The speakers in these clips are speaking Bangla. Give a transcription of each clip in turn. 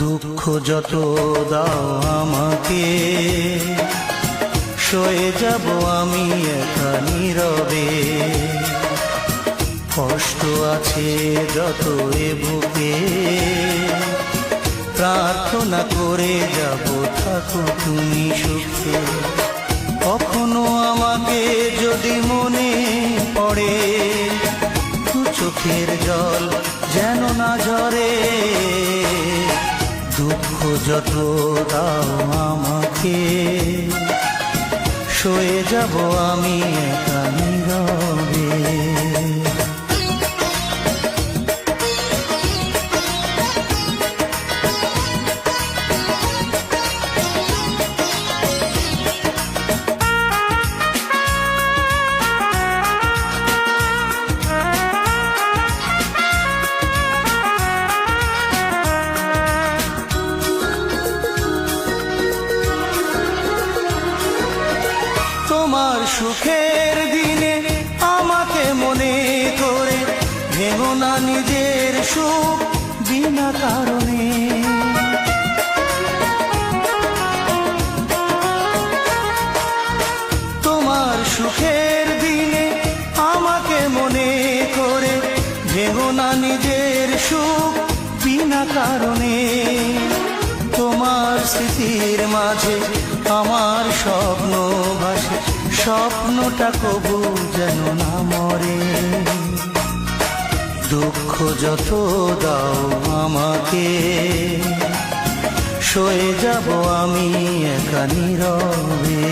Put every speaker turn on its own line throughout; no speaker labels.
দুঃখ যত দাও আমাকে। সয়ে যাব আমি একা নীরবে। কষ্ট আছে যত এ বুকে প্রার্থনা করে যাব, থাকো তুমি সুখে। কখনো আমাকে যদি মনে পড়ে চোখের জল যেন না ঝরে। যত দাও আমাকে শুয়ে যাব আমি একা নীরবে। তোমার সুখের দিনে আমাকে মনে করে, ভেঙো না নিজের সুখ বিনা কারণে। তোমার সুখের দিনে আমাকে মনে করে, ভেঙো না নিজের সুখ বিনা কারণে। তোমার স্মৃতির মাঝে আমার স্বপ্ন স্বপ্নটা কবু যেন না মরে। দুঃখ যত দাও আমাকে সয়ে যাব আমি একা নীরবে।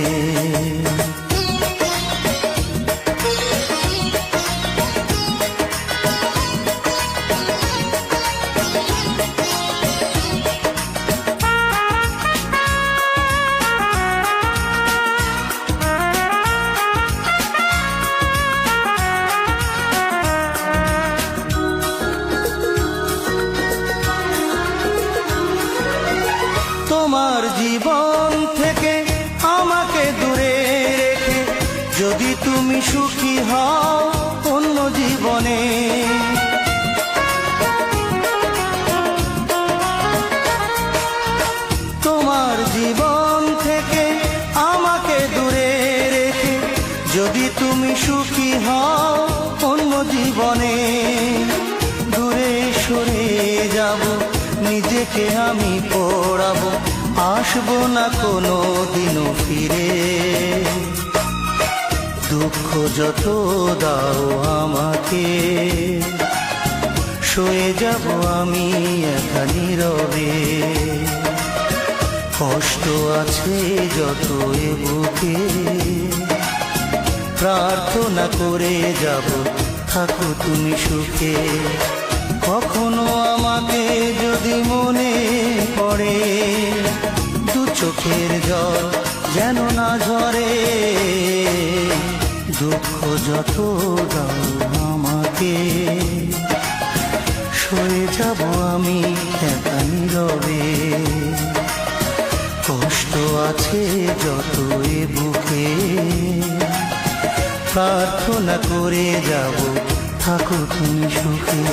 তোমার জীবন থেকে আমাকে দূরে রেখে, যদি তুমি সুখী হও অন্য জীবনে। তোমার জীবন থেকে আমাকে দূরে রেখে, যদি তুমি সুখী হও অন্য জীবনে। দূরে সরে যাব, নিজেকে আমি পড়াবো আসব না কোনো দিনও ফিরে। দুঃখ যত দাও আমাকে, সয়ে যাব আমি একা নীরবে। কষ্ট আছে যত এ বুকে, প্রার্থনা করে যাব, থাকো তুমি সুখে। কখনো আমাকে যদি মনে পড়ে চোখের জল যেন না ঝরে। দুঃখ যত দাও আমাকে। সয়ে যাব আমি একা কষ্ট আছে যত এ বুকে। প্রার্থনা করে যাব থাকো তুমি সুখে।